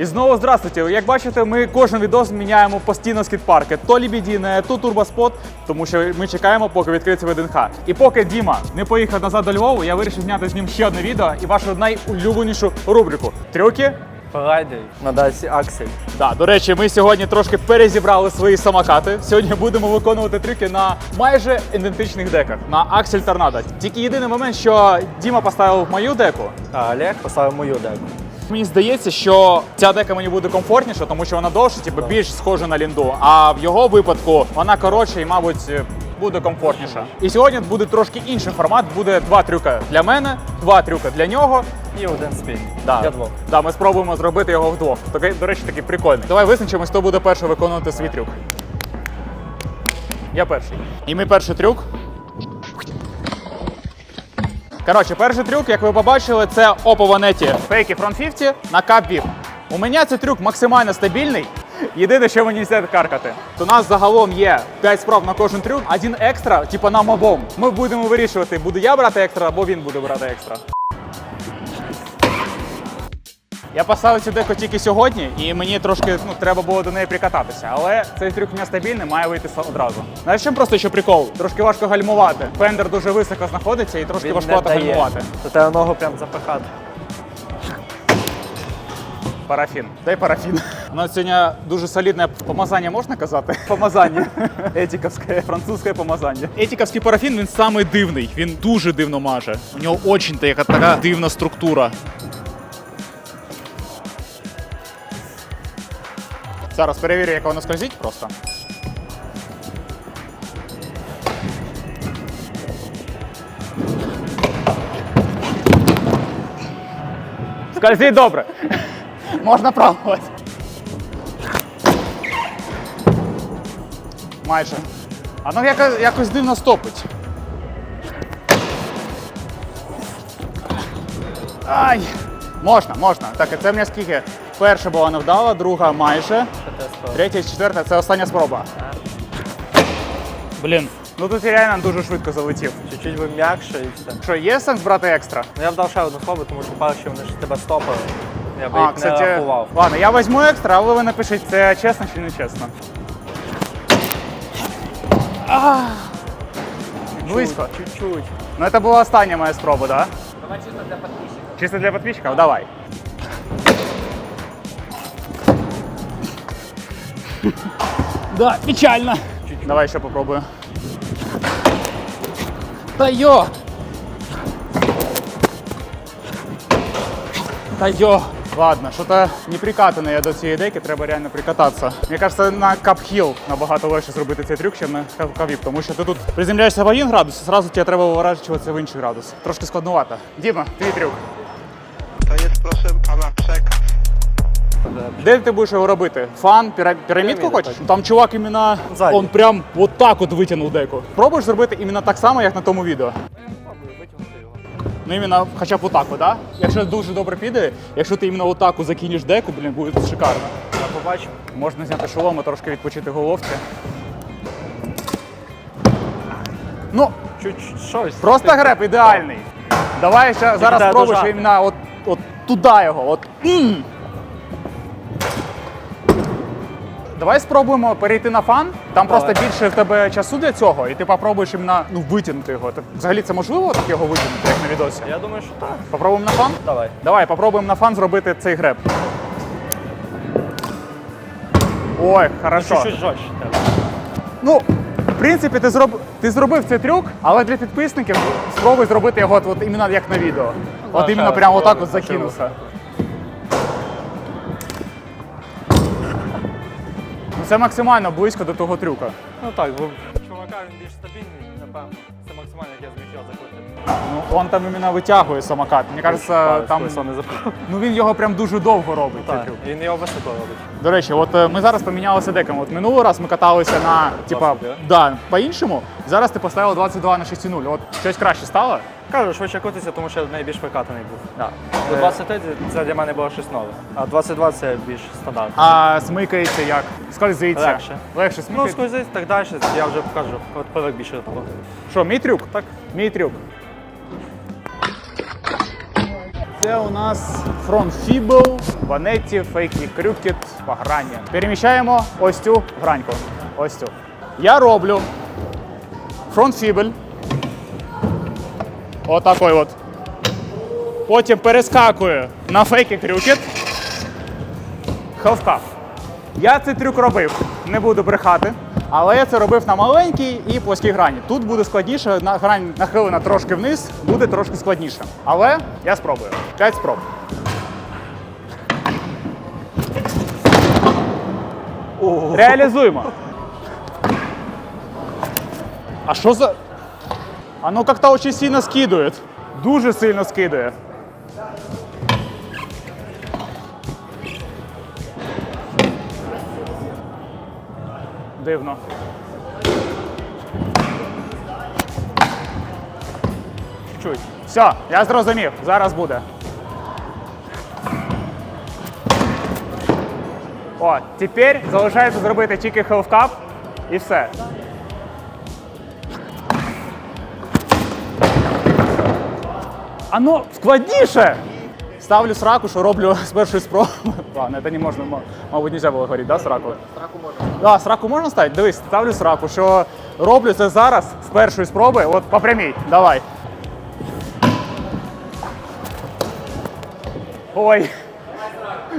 І знову здравствуйте. Як бачите, ми кожен відос міняємо постійно скіт-парки. То Лібідіне, то Турбоспот, тому що ми чекаємо, поки відкриється ВДНХ. І поки Діма не поїхав назад до Львову, я вирішив зняти з ним ще одне відео і вашу найулюбленішу рубрику. Трюки. Фрайдей на Дасі Аксель. Да, до речі, ми сьогодні трошки перезібрали свої самокати. Сьогодні будемо виконувати трюки на майже ідентичних деках на Аксель Торнадо. Тільки єдиний момент, що Діма поставив мою деку. А Олег поставив мою деку. Мені здається, що ця дека мені буде комфортніша, тому що вона довше, типу, більш схожа на лінду. А в його випадку вона коротша і, мабуть, буде комфортніша. І сьогодні буде трошки інший формат. Буде два трюка для мене, два трюка для нього. І один спін. Да. Я двох. Да, ми спробуємо зробити його вдвох. Такий, до речі, такий прикольний. Давай визначимось, хто буде перший виконувати свій трюк. Я перший. І мій перший трюк. Коротше, перший трюк, як ви побачили, це Oppo Vanetti Fake Front 50 на Cup VIP. У мене цей трюк максимально стабільний. Єдине, що мені не каркати. То у нас загалом є 5 спроб на кожен трюк, один екстра, типу нам обом. Ми будемо вирішувати, буду я брати екстра або він буде брати екстра. Я поставив цю деку тільки сьогодні, і мені трошки ну, треба було до неї прикататися. Але цей трюк у мене стабільний, має вийти одразу. Знаєш, чим просто ще прикол? Трошки важко гальмувати. Фендер дуже високо знаходиться і трошки Він не дає. гальмувати. То треба ногу прям запихати. Парафін. Дай парафін. У нас сьогодні дуже солідне помазання, можна казати? Помазання. Етіковське, французьке помазання. Етіковський парафін він самий дивний. Він дуже дивно маже. У нього очень така дивна структура. Зараз перевірю, як воно скользить просто. Скользить добре. Можна пробувати. Майже. А ну якось, якось дивно стопить. Ай! Можна, можна. Так, це в мене скільки? Перша була невдала, друга майже. Третя четверта це остання спроба. Блін. Ну тут я реально дуже швидко залетів. Чуть-чуть би м'якше і все. Що, є сенс брати екстра? Ну я б дав ще одну спробу, тому що перші вони ж тебе стопили. Я би А, їх не рахував. ладно, я візьму екстра, але ви напишіть, це чесно чи не чесно. А, Близько. Чуть-чуть. Ну, це була остання моя спроба, да? Давай чисто для підписчиків. Чисто для підписчиків? Давай. Да, печально. Давай ще попробую. Та йо! Та йо! Ладно, що-то не прикатане я до цієї деки, треба реально прикататися. Мені кажется, на капхіл набагато легше зробити цей трюк, ніж на кавіп, тому що ти тут приземляєшся в один градус, і зразу тебе треба виворачуватися в інший градус. Трошки складновато. Діма, твій трюк. To jest proszę pana przekaz. Де ти будеш його робити? Фан, піра- пірамідку хочеш? Там чувак іменно Ззаді. он прям от так от витягнув деку. Пробуєш зробити іменно так само, як на тому відео. Ну, іменно хоча б отак, да? Якщо дуже добре піде, якщо ти іменно отаку закинеш деку, блін, буде шикарно. Я побачив. Можна зняти шолом і трошки відпочити в головці. Ну, щось. просто греб ідеальний. Давай ще зараз треба спробуєш іменно от, от туди його. От. м. Давай спробуємо перейти на фан. Там Давай. просто більше в тебе часу для цього, і ти попробуєш іменно ну, витягнути його. Так, взагалі це можливо так його витягнути, як на відосі? Я думаю, що так. Попробуємо на фан? Давай. Давай, попробуємо на фан зробити цей греб. Ой, хорошо. Чуть-чуть жорстче треба. Ну, в принципі, ти, зроб... ти зробив цей трюк, але для підписників спробуй зробити його от, от іменно як на відео. От іменно прямо отак от закинувся. Це максимально близько до того трюка. Ну так, бо чувака він більш стабільний, напевно. Це максимально, як я зміг його закрутити. Ну, он там іменно витягує самокат. Мені кажется, там ну, він його прям дуже довго робить. Так, трюк. він його високо робить. До речі, от е, ми зараз помінялися деками. От минулий раз ми каталися на типа, 22? да, по-іншому. Зараз ти поставив 22 на 6,0. От щось краще стало? Кажу, швидше крутиться, тому що найбільш прикатаний був. Да. До 23 це для мене було щось нове, а 22 це більш стандартно. А смикається як? Скользиться. Легше. Легше Ну, смикається. скользить так далі, я вже покажу. От привик більше до того. Що, мій трюк? Так. Мій трюк. Це у нас фронт-фібл, ванеті, фейкі, крюкет, пограння. Переміщаємо ось цю граньку. Ось цю. Я роблю фронт-фібл. Отакой от. Потім перескакую на фейки крюкет. Хелфкаф. Я цей трюк робив, не буду брехати, але я це робив на маленькій і плоскій грані. Тут буде складніше, на грань нахилена трошки вниз, буде трошки складніше. Але я спробую. 5 спроб. Реалізуємо. А що за. Оно как-то очень сильно скидует. Дуже сильно скидує. Дивно. Чуть. Все, я зрозумів. Зараз буде. О, тепер залишається зробити тільки хелфкап і все. Ано складніше! Ставлю сраку, що роблю з першої спроби. Ладно, це не можна, мабуть, не можна було говорити, да, сраку? Сраку можна. Да, сраку можна ставити? Дивись, ставлю сраку, що роблю це зараз з першої спроби, от по прямій. Давай. Ой.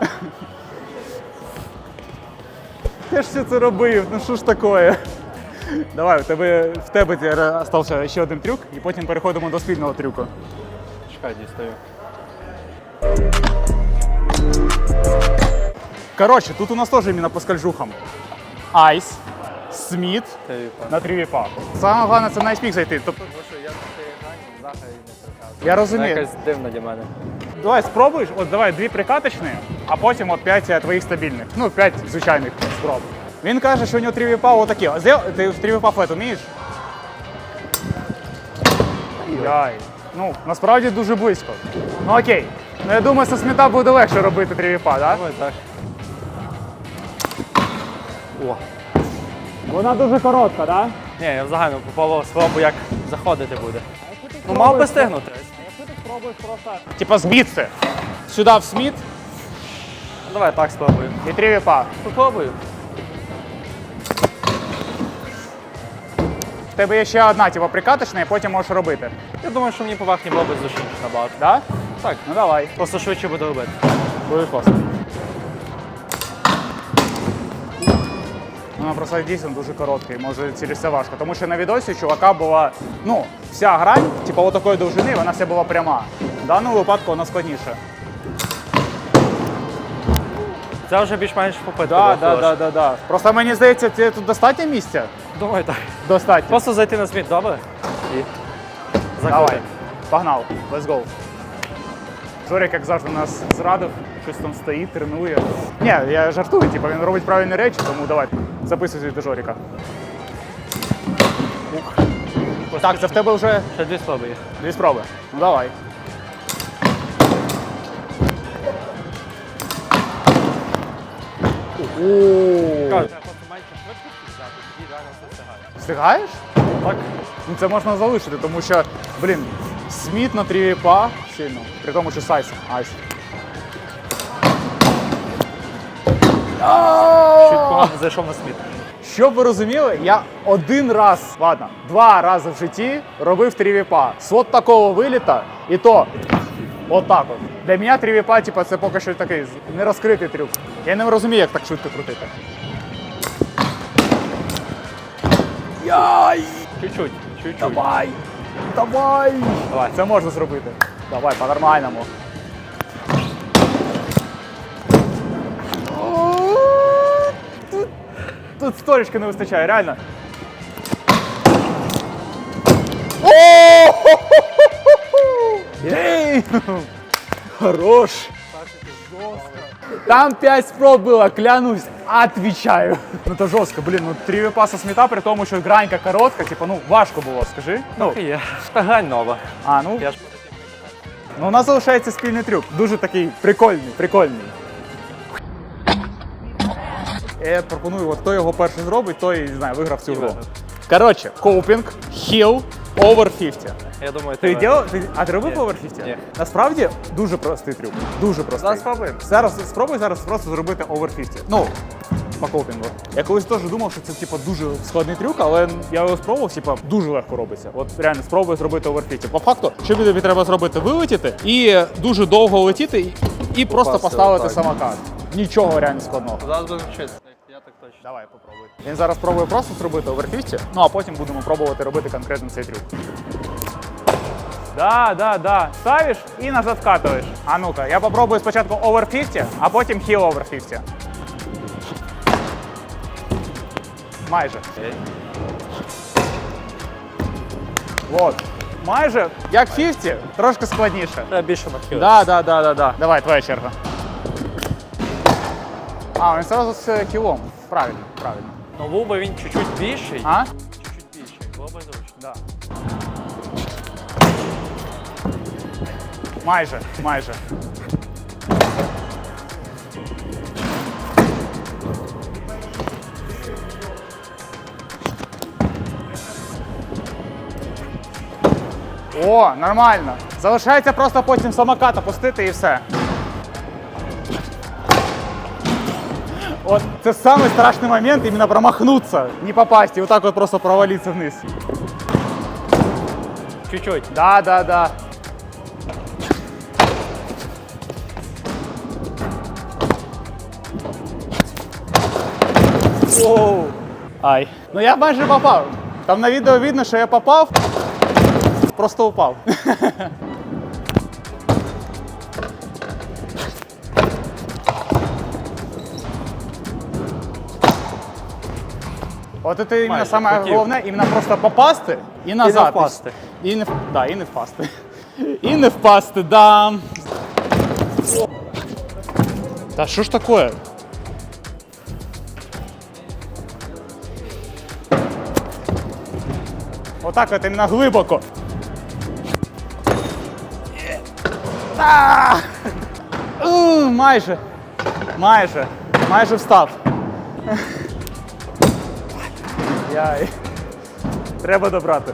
Я ж все це робив, ну що ж таке? Давай, у тебе, в тебе залишився ще один трюк, і потім переходимо до спільного трюку. Чекай, дістаю. Коротше, тут у нас теж іменно по скальжухам. Айс, Сміт на трівіпа. Саме головне це на айспік зайти. Тобто, я розумію. якась дивна для мене. Давай спробуєш, от давай дві прикаточні, а потім от п'ять е, твоїх стабільних. Ну, п'ять звичайних спроб. Він каже, що у нього трівіпа отакі. Ти в трівіпа флет вмієш? Яй. Ну, насправді дуже близько. Ну окей. Ну я думаю, со сміта буде легше робити трівіпа, так? Да? Давай так. О. Вона дуже коротка, так? Да? Ні, я взагалі попало спробу, як заходити буде. Ну, мав би стигнути. Типа звідси. Сюди в сміт Ну, Давай так спробую. і трівіпа. Попробую. В тебе є ще одна, типа прикаточна, і потім можеш робити. Я думаю, що мені по верхній було б зручніше набагато. Да? Так, Ну давай. просто швидше буду робити. Буде класно. Вона просто дійсно дуже коротка і може через це важко. Тому що на відосі чувака була ну, вся грань, типу отакої довжини, вона вся була пряма. В даному випадку вона складніша. Це вже більш-менш. Да, була, да, да, да, да. Просто мені здається, це тут достатньо місця? Думаю, так. Достатньо. Просто зайти на сміт, добре? І Давай. Погнали. Let's go. Жорик, як завжди, нас зрадив, щось там стоїть, тренує. Ні, я жартую, типу, він робить правильні речі, тому давай, записуйся до Жорика. Так, це в тебе вже Ще дві спроби є. дві спроби. Ну давай. О, треба просто менше швидкості взяти, тоді реально все встигає. Встигаєш? Так. Ну це можна залишити, тому що, блін, Сміт на трівіпа сильно, при тому, що сайз. Айс. Чуть погано зайшов на сміт. Щоб ви розуміли, я один раз, ладно, два рази в житті робив трівіпа. З от такого виліта, і то отак от. Для мене трівіпа, типу, це поки що такий нерозкритий трюк. Я не розумію, як так швидко крутити. Яй! Чуть-чуть, чуть-чуть. Давай! Давай! Давай. Це можна зробити. Давай, по-нормальному. тут сторічки не вистачає, реально. Єй! Хорош! Там 5 спроб было, клянусь, отвечаю. Ну то жорстко, блін, ну три випаса сміта, при тому, що гранька коротка, типу, ну важко було, скажи. Ну, Так і є. Та грань нова. а, ну, Я ж ну у нас залишається спільний трюк. Дуже такий прикольний, прикольний. Я пропоную, от хто його перший зробить, той не знаю, виграв цю гру. Коротше, коупінг, хіл, over 50. Я думаю, Ти тебе. діл... ти... А ти робив Ні. 50? Ні. Насправді дуже простий трюк. Дуже простий. Зараз спробуємо. Зараз спробуй зараз просто зробити over 50. Ну, по копінгу. Я колись теж думав, що це типу, дуже складний трюк, але я його спробував, типу, дуже легко робиться. От реально спробуй зробити over 50. По факту, що тобі треба зробити? Вилетіти і дуже довго летіти, і, і просто поставити отак. самокат. Нічого реально складного. Зараз будемо вчитися. Так точно. Давай попробуй. Він зараз пробує просто зробити over 50, ну а потім будемо пробувати робити конкретно цей трюк. Да, да, да. Ставиш і назад вкатуєш. А ну-ка, я попробую спочатку over 50, а потім heel over 50. Майже. Вот. Майже як 50, трошки складніше. Треба більше нахилити. Да, да, да, да, да. Давай, твоя черга. А, він одразу з кілом. Правильно, правильно. Ну був би він чуть-чуть більший. А? Чуть-чуть більший. Було б зручно. Да. Майже, майже. О, нормально. Залишається просто потім самокат опустити і все. От це самий страшний момент іменно промахнуться, не попасть і отак от просто провалитися вниз. Чуть-чуть. Да, да, да. Оу. Ай. Ну я майже попав. Там на відео видно, що я попав. Просто упав. От це іменно саме хотів. головне, іменно просто попасти і назад. впасти. І не, да, і не впасти. І не впасти, да. Та що ж таке? Отак от іменно глибоко. А! У, Майже. Майже. Майже встав. Яй. Треба добрати.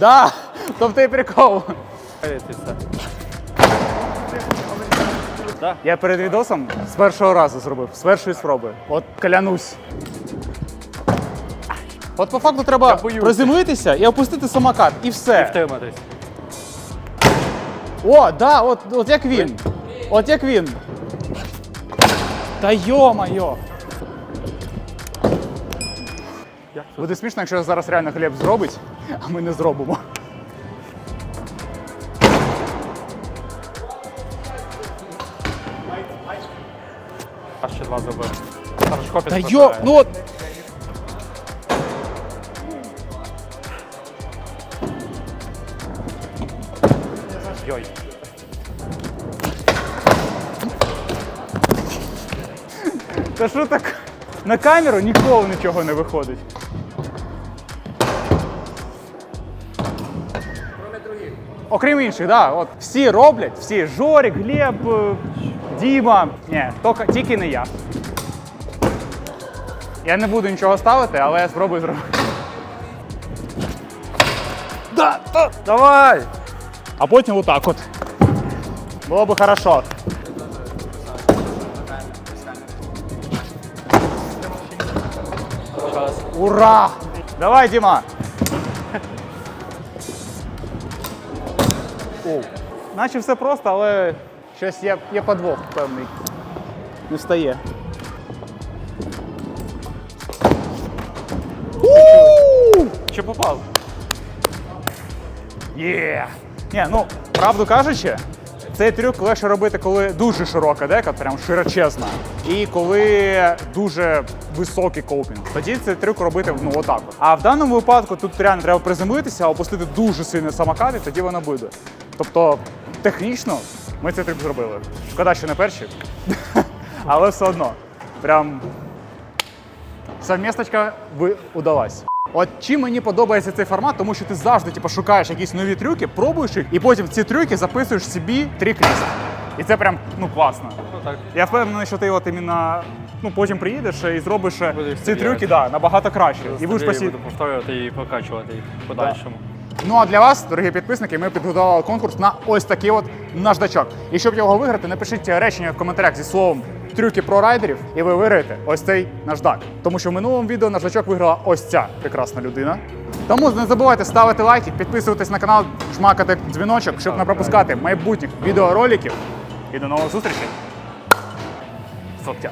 Да, тобто і прикол. Я перед відосом з першого разу зробив, з першої спроби. От клянусь. От по факту треба приземлитися і опустити самокат, і все. Втриматись. О, да, от, от як він. От як він. Та йо-майо. Буде смішно, якщо зараз реально хліб зробить, а ми не зробимо. А ще два зробив. Та йо, ну от. Йой. Та що так? На камеру ніколи нічого не виходить. Окрім інших, да, от всі роблять, всі Жорик, Глеб, е, Діма. Ні, тільки, тільки не я. Я не буду нічого ставити, але я спробую зробити. Да, да. Давай! А потім отак от. Було би хорошо. Ура! Давай, Діма! Оу. Наче все просто, але щось є, є подвох певний. Не встає. Чи попав? Є! Ні, ну, правду кажучи, цей трюк легше робити, коли дуже широка дека, прям широчезна, і коли дуже високий копінг. Тоді цей трюк робити ну, отак. А в даному випадку тут реально треба приземлитися, опустити дуже сильно самокат, і тоді воно буде. Тобто, технічно ми цей трюк зробили. Шкода, що не перші, але все одно. Прям Совмісточка удалась. От чим мені подобається цей формат, тому що ти завжди типу, шукаєш якісь нові трюки, пробуєш їх, і потім ці трюки записуєш собі трек-ліст. І це прям ну класно. Ну так. Я впевнений, що ти от іменно ну потім приїдеш і зробиш Будеш ці трюки да, набагато краще. І будеш постійно. буду повторювати і прокачувати їх в подальшому. Ну а для вас, дорогі підписники, ми підготували конкурс на ось такий от наждачок. І щоб його виграти, напишіть речення в коментарях зі словом трюки про райдерів, і ви виграєте ось цей наждак. Тому що в минулому відео наждачок виграла ось ця прекрасна людина. Тому не забувайте ставити лайки, підписуватись на канал, жмакати дзвіночок, щоб не пропускати майбутніх відеороликів. І до нових зустрічей. Соптя.